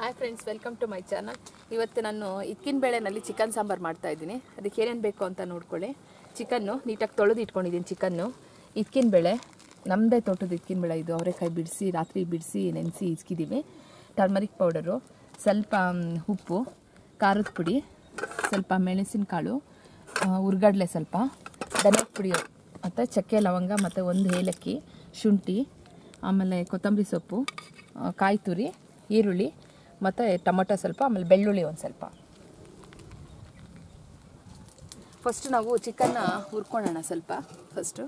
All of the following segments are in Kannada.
Hi friends welcome to my channel ಇವತ್ತು ನಾನು ಇಕ್ಕಿನ ಬೇಳೆನಲ್ಲಿ ಚಿಕನ್ ಸಾಂಬಾರು ಮಾಡ್ತಾ ಇದ್ದೀನಿ. ಅದಕ್ಕೆ ಏನೇನು ಬೇಕು ಅಂತ ನೋಡ್ಕೊಳ್ಳಿ. ಚಿಕನ್ನು ನೀಟಾಗಿ ತೊಳೆದು ಇಟ್ಕೊಂಡಿದ್ದೀನಿ ಚಿಕನ್ನು ಇಕ್ಕಿನ ಬೇಳೆ ನಮ್ಮದೇ ತೋಟದ ಇಕ್ಕಿನ ಬೇಳೆ ಇದು. ಅವರೆಕಾಯಿ ಬಿಡಿಸಿ, ರಾತ್ರಿ ಬಿಡಿಸಿ, ನೆನೆಸಿ ಇಸ್ಕಿದ್ದೀವಿ ಟರ್ಮರಿಕ್ ಪೌಡರು ಸ್ವಲ್ಪ ಉಪ್ಪು, ಖಾರದ ಪುಡಿ, ಸ್ವಲ್ಪ ಮೆಣಸಿನಕಾಳು ಹುರ್ಗಡ್ಲೆ ಸ್ವಲ್ಪ ದನದ ಪುಡಿ ಮತ್ತು ಚಕ್ಕೆ ಲವಂಗ ಮತ್ತು ಒಂದು ಏಲಕ್ಕಿ, ಶುಂಠಿ, ಆಮೇಲೆ ಕೊತ್ತಂಬರಿ ಸೊಪ್ಪು ಕಾಯಿ ತುರಿ, ಈರುಳ್ಳಿ ಮತ್ತು ಟೊಮೊಟೊ ಸ್ವಲ್ಪ, ಆಮೇಲೆ ಬೆಳ್ಳುಳ್ಳಿ ಒಂದು ಸ್ವಲ್ಪ. ಫಸ್ಟ್ ನಾವು ಚಿಕನ್ನ ಹುರ್ಕೊಳ್ಳೋಣ ಸ್ವಲ್ಪ ಫಸ್ಟು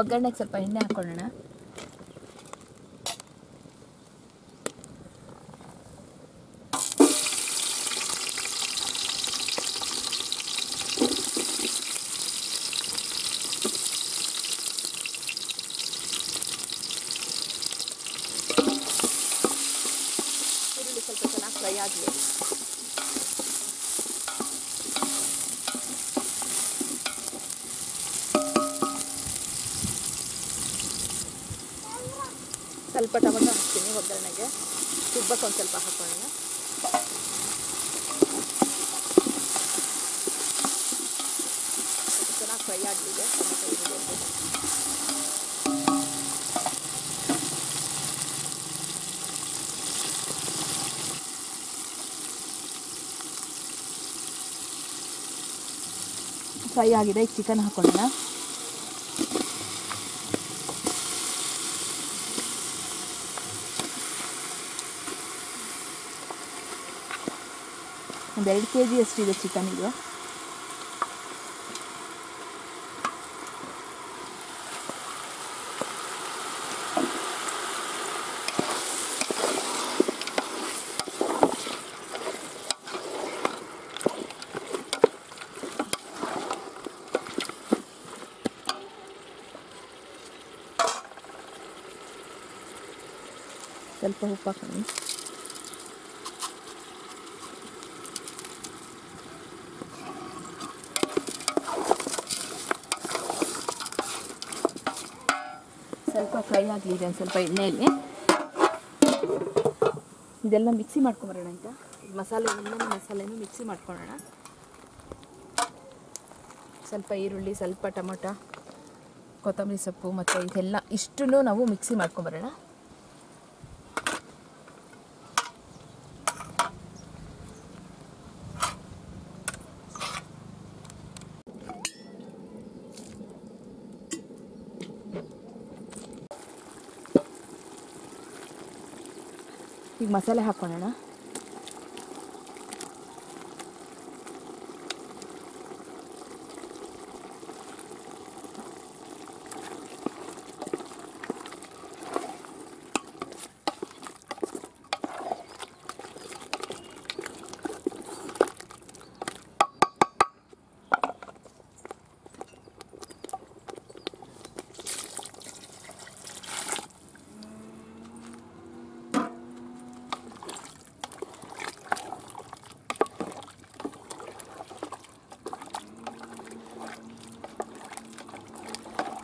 ಒಗ್ಗರಣೆಗೆ ಸ್ವಲ್ಪ ಎಣ್ಣೆ ಹಾಕ್ಕೊಳ್ಳೋಣ ಈರುಳ್ಳಿ ಸ್ವಲ್ಪ ಚೆನ್ನಾಗಿ ಫ್ರೈ ಆಗಲಿ ಸ್ವಲ್ಪ ಟೊಮೊಟೊ ಹಾಕ್ತೀನಿ ಒಗ್ಗರಣೆಗೆ ತುಪ್ಪಕ್ಕೆ ಒಂದು ಸ್ವಲ್ಪ ಹಾಕೊಳ್ಳೋಣ ಸ್ವಲ್ಪ ಚೆನ್ನಾಗಿ ಫ್ರೈ ಆಗಲಿದೆ ಟೊಮೊಟೊ ಫ್ರೈ ಆಗಿದೆ ಈಗ ಚಿಕನ್ ಹಾಕೊಳ್ಳೋಣ. ಒಂದು ಎರಡು ಕೆ ಜಿ ಅಷ್ಟಿದೆ ಚಿಕನ್ ಇದು. ಸ್ವಲ್ಪ ಉಪ್ಪು ಹಾಕೋಣ. ಸ್ವಲ್ಪ ಫ್ರೈ ಆಗಲಿ ಒಂದು ಸ್ವಲ್ಪ ಎಣ್ಣೆಯಲ್ಲಿ. ಇದೆಲ್ಲ ಮಿಕ್ಸಿ ಮಾಡ್ಕೊಂಬರೋಣ ಅಂತ ಮಸಾಲೆ ಒಂದೊಂದು ಮಸಾಲೆನೂ ಮಿಕ್ಸಿ ಮಾಡ್ಕೊಳ್ಳೋಣ. ಸ್ವಲ್ಪ ಈರುಳ್ಳಿ, ಸ್ವಲ್ಪ ಟೊಮೊಟೊ, ಕೊತ್ತಂಬರಿ ಸೊಪ್ಪು ಮತ್ತು ಇದೆಲ್ಲ ಇಷ್ಟನ್ನು ನಾವು ಮಿಕ್ಸಿ ಮಾಡ್ಕೊಂಬರೋಣ. ಈಗ ಮಸಾಲೆ ಹಾಕ್ಕೊಳ್ಳೋಣ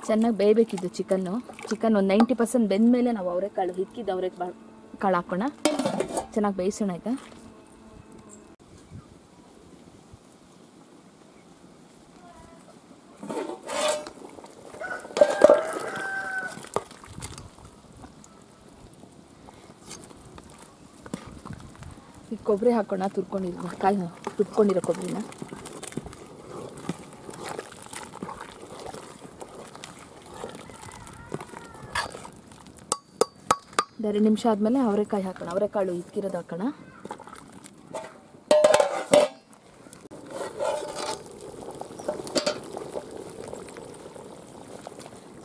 ಚೆನ್ನಾಗಿ ಬೇಯಬೇಕಿದ್ದು ಚಿಕನ್ನು. ಚಿಕನ್ ಒಂದು ನೈಂಟಿ ಪರ್ಸೆಂಟ್ ಬೆಂದಮೇಲೆ ನಾವು ಅವರೆಕಾಳು ಹಿಕ್ಕಿದ್ದು ಅವ್ರೆ ಕಾಳು ಹಾಕೋಣ. ಚೆನ್ನಾಗಿ ಬೇಯಿಸೋಣ ಆಯಿತಾ? ಈ ಕೊಬ್ಬರಿ ಹಾಕೋಣ ತುರ್ಕೊಂಡಿರೋ ಕಾಯಿ ತುರ್ಕೊಂಡಿರೋ ಕೊಬ್ಬರಿನ ಎರಡು ನಿಮಿಷ ಆದಮೇಲೆ ಅವರೆಕಾಯಿ ಹಾಕೋಣ, ಅವರೆಕಾಳು ಇಕ್ಕಿರೋದು ಹಾಕೋಣ.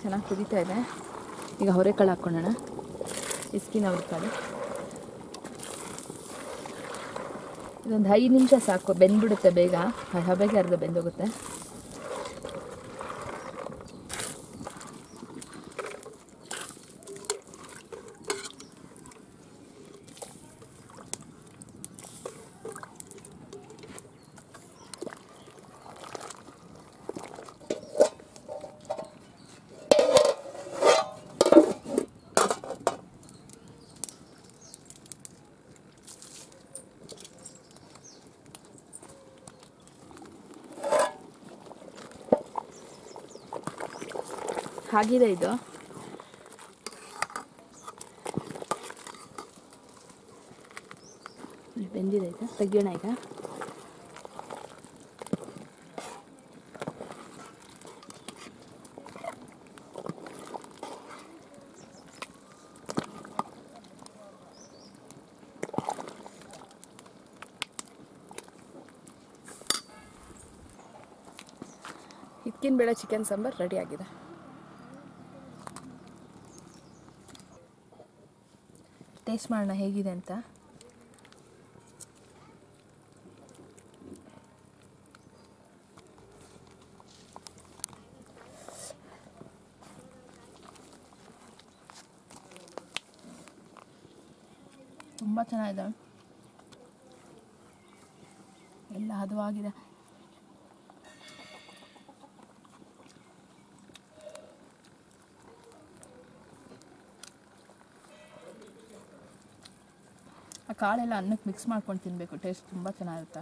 ಚೆನ್ನಾಗಿ ಕುದೀತಾ ಇದೆ. ಈಗ ಅವರೆಕಾಳು ಹಾಕ್ಕೊಳ್ಳೋಣ. ಇಸ್ಕಿನ ಅವರೆಕಾಳು. ಇದೊಂದು ಐದು ನಿಮಿಷ ಸಾಕು, ಬೆಂದ್ಬಿಡುತ್ತೆ ಬೇಗ. ಹಬೆಗೆ ಅರ್ಧ ಬೆಂದೋಗುತ್ತೆ. ಆಗಿದೆ ಇದು. ಬೆಂದಿದೆ ಈಗ ತೆಗಿಯೋಣ ಈಗ. ಬೇಳೆ ಚಿಕನ್ ಸಾಂಬಾರ್ ರೆಡಿ ಆಗಿದೆ. ಟೇಸ್ಟ್ ಮಾಡೋಣ ಹೇಗಿದೆ ಅಂತ. ತುಂಬ ಚೆನ್ನಾಗಿದೆ. ಎಲ್ಲ ಹದವಾಗಿದೆ. ಕಾಳೆಲ್ಲ ಅನ್ನಕ್ಕೆ ಮಿಕ್ಸ್ ಮಾಡ್ಕೊಂಡು ತಿನ್ನಬೇಕು ಟೇಸ್ಟ್ ತುಂಬ ಚೆನ್ನಾಗಿರುತ್ತೆ.